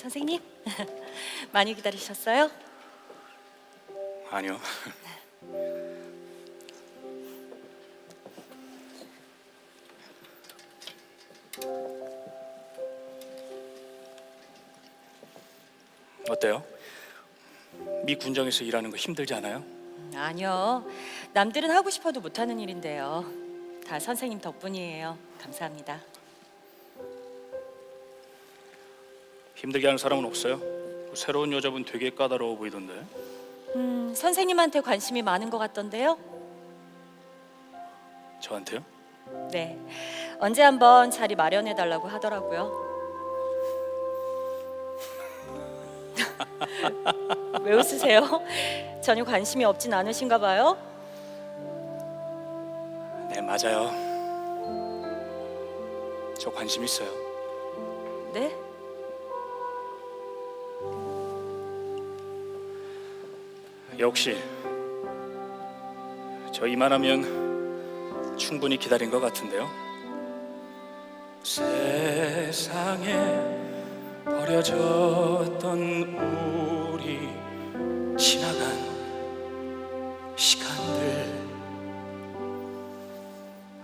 선생님 많이 기다리셨어요? 아니요. 어때요? 미 군정에서 일하는 거 힘들지 않아요? 아니요. 남들은 하고 싶어도 못하는 일인데요. 다 선생님 덕분이에요. 감사합니다. 힘들게 하는 사람은 없어요? 그 새로운 여자분 되게 까다로워 보이던데. 음, 선생님한테 관심이 많은 것 같던데요? 저한테요? 네. 언제 한번 자리 마련해 달라고 하더라고요. 왜 웃으세요? 전혀 관심이 없진 않으신가 봐요. 네 맞아요. 저 관심 있어요. 네? 역시 저 이만하면 충분히 기다린 것 같은데요. 세상에 버려졌던 우리 지나간 시간들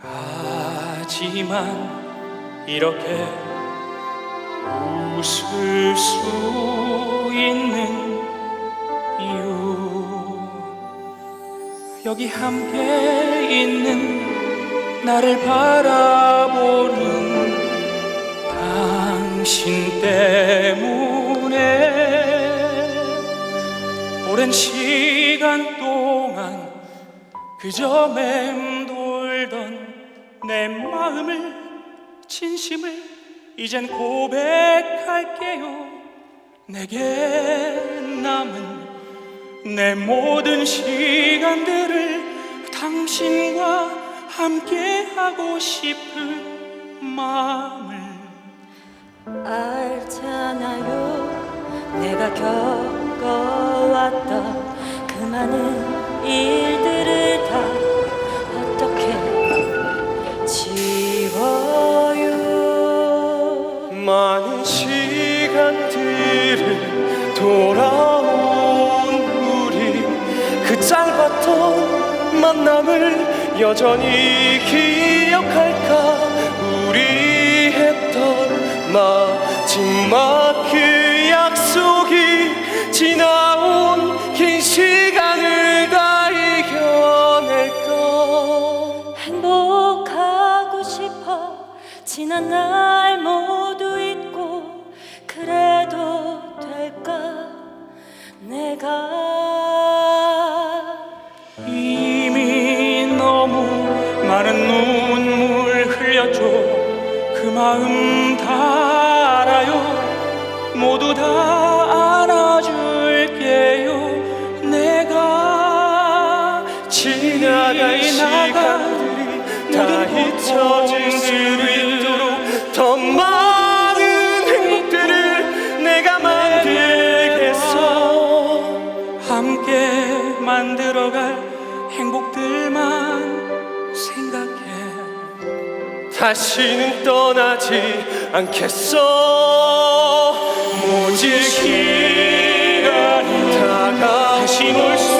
하지만 이렇게 웃을 수 있는 이유 여기 함께 있는 나를 바라보는 당신 때문에 오랜 시간 동안 그저 맴돌던 내 마음을 진심을 이젠 고백할게요. 내게 남은 내 모든 시간들을 당신과 함께 하고 싶은 마음을 알잖아요. 내가 겪어왔던 그 많은 일들을 다 만남을 여전히 기억할까? 우리 했던 마지막 그 약속이 지나온 긴 시간을 다 이겨낼까? 행복하고 싶어 지난 날 많은 눈물 흘렸죠 그 마음 다 알아요. 모두 다 안아줄게요. 내가 지나간 시간들이 다 잊혀질 수 있도록 더 많은 행복들을 내가 만들겠어. 함께 만들어갈 행복들만 다시는 떠나지 않겠어 모질 시간이 다가 다시 올수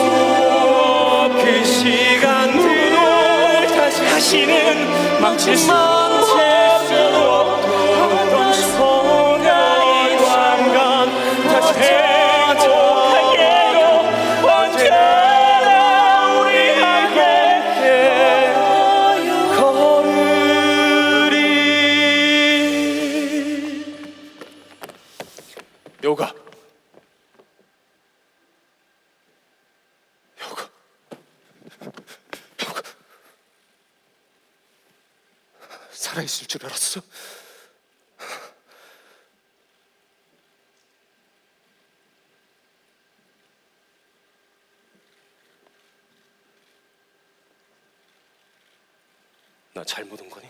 없그 시간들을 다시 다시는 망칠 수 살아있을 줄 알았어 나 잘못 온 거니?